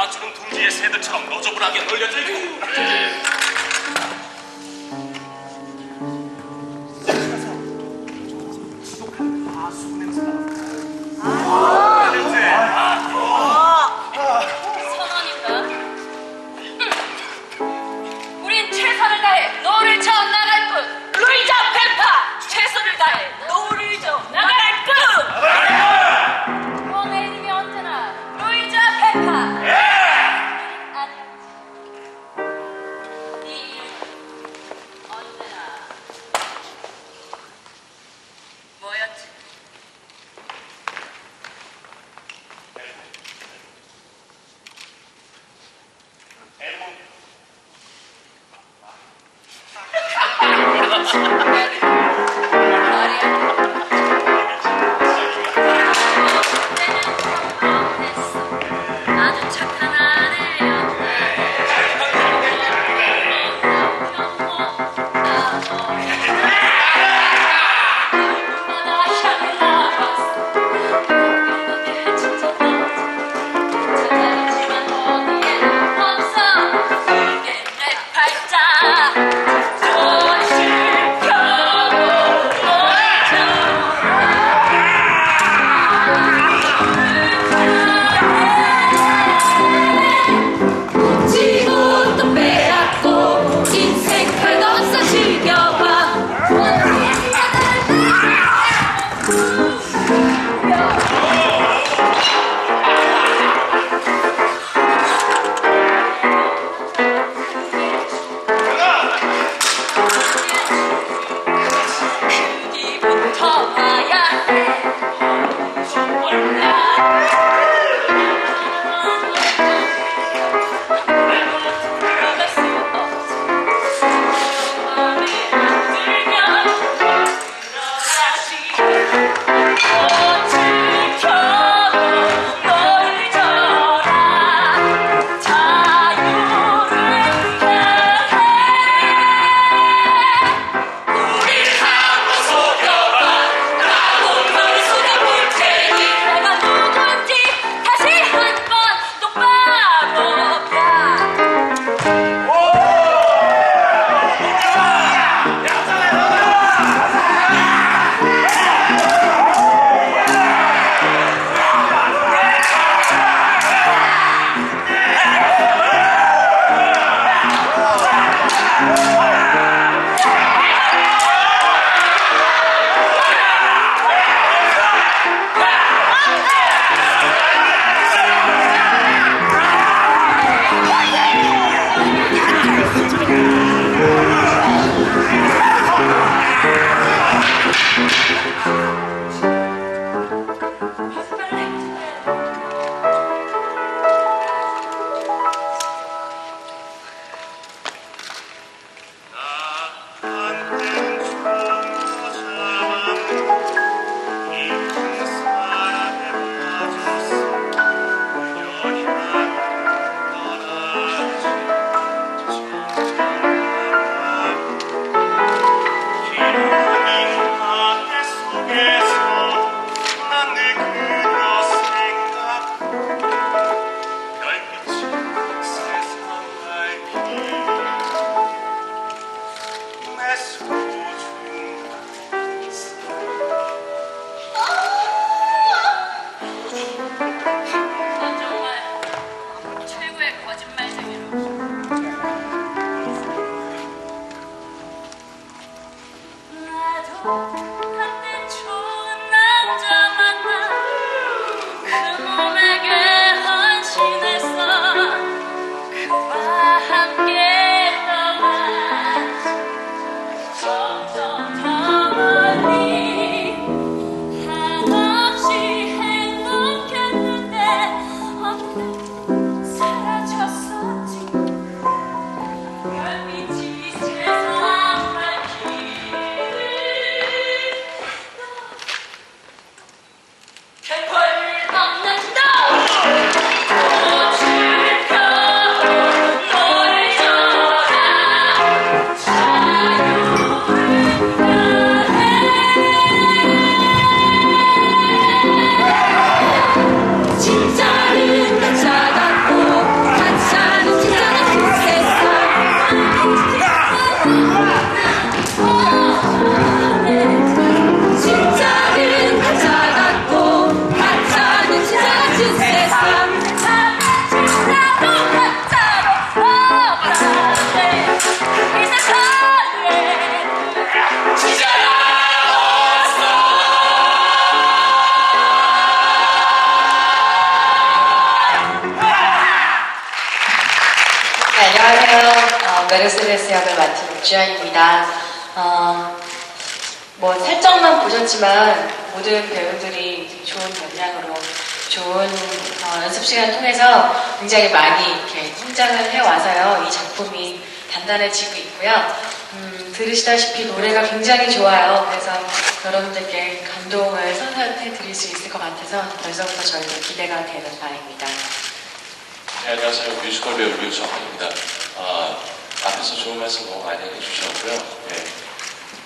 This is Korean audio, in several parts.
아주은 둥지에 새들처럼 너저분하게 널려들고. 예. 메르세데스 역을 맡은 육주연입니다. 어, 뭐 살짝만 보셨지만 모든 배우들이 좋은 역량으로 좋은 어, 연습 시간을 통해서 굉장히 많이 이렇게 성장을 해와서요. 이 작품이 단단해지고 있고요. 음, 들으시다시피 노래가 굉장히 좋아요. 그래서 여러분들께 감동을 선사해 드릴 수 있을 것 같아서 벌써부터 저희도 기대가 되는 바입니다. 네, 안녕하세요. 뮤지컬 배우 류정입니다. 아, 앞에서 좋은 말씀 너무 많이 해주셨고요. 네,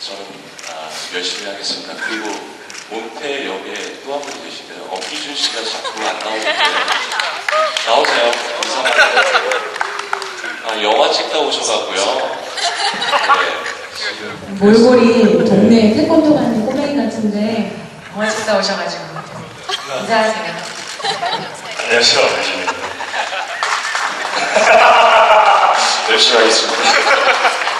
저는 아, 열심히 하겠습니다. 그리고 몬테 역에 또 한 분이 계신데요. 엄기준 씨가 자꾸 안 나오는데 나오세요. 이상하게. 아, 영화 찍다 오셔가고요. 네, 지금 몰골이 동네 태권도 가는 꼬맹이 같은데 영화 찍다 오셔가지고 인사하세요. 안녕하세요. 안녕하십니까. 열심히 하겠습니다.